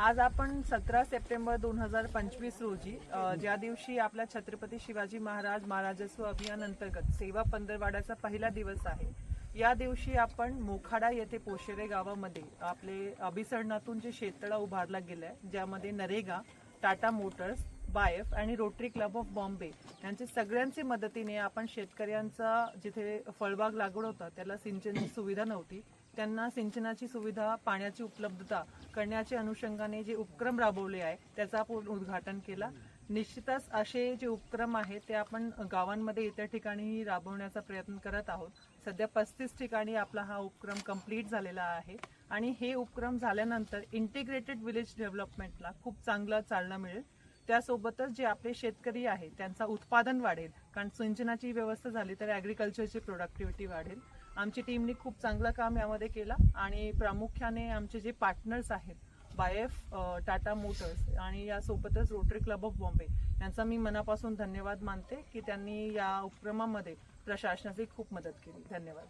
आज आपण सतरा सप्टेंबर दोन हजार पंचवीस रोजी ज्या दिवशी आपल्या छत्रपती शिवाजी महाराज महाराजस्व अभियान अंतर्गत सेवा पंधरवाड्याचा पहिला दिवस आहे या दिवशी आपण मोखाडा येथे पोशेरे गावामध्ये आपले अभिसरणातून जे शेततळा उभारला गेलाय ज्यामध्ये नरेगा टाटा मोटर्स बायफ आणि रोटरी क्लब ऑफ बॉम्बे यांचे सगळ्यांचे मदतीने आपण शेतकऱ्यांचा जिथे फळबाग लागवड होता त्याला सिंचनची सुविधा नव्हती त्यांना सिंचनाची सुविधा पाण्याची उपलब्धता करण्याच्या अनुषंगाने जे उपक्रम राबवले आहे त्याचा आपण उद्घाटन केला. निश्चितच असे जे उपक्रम आहेत ते आपण गावांमध्ये इतर ठिकाणी राबवण्याचा प्रयत्न करत आहोत. सध्या पस्तीस ठिकाणी आपला हा उपक्रम कंप्लीट झालेला आहे आणि हे उपक्रम झाल्यानंतर इंटिग्रेटेड विलेज डेव्हलपमेंटला खूप चांगलं चालना मिळेल. त्यासोबतच जे आपले शेतकरी आहेत त्यांचा उत्पादन वाढेल. कारण सिंचनाची व्यवस्था झाली तर ॲग्रिकल्चरची प्रोडक्टिव्हिटी वाढेल. आमची टीमने खूप चांगलं काम यामध्ये केलं आणि प्रामुख्याने आमचे जे पार्टनर्स आहेत बायफ टाटा मोटर्स आणि यासोबतच रोटरी क्लब ऑफ बॉम्बे यांचा मी मनापासून धन्यवाद मानते की त्यांनी या उपक्रमामध्ये प्रशासनाची खूप मदत केली. धन्यवाद.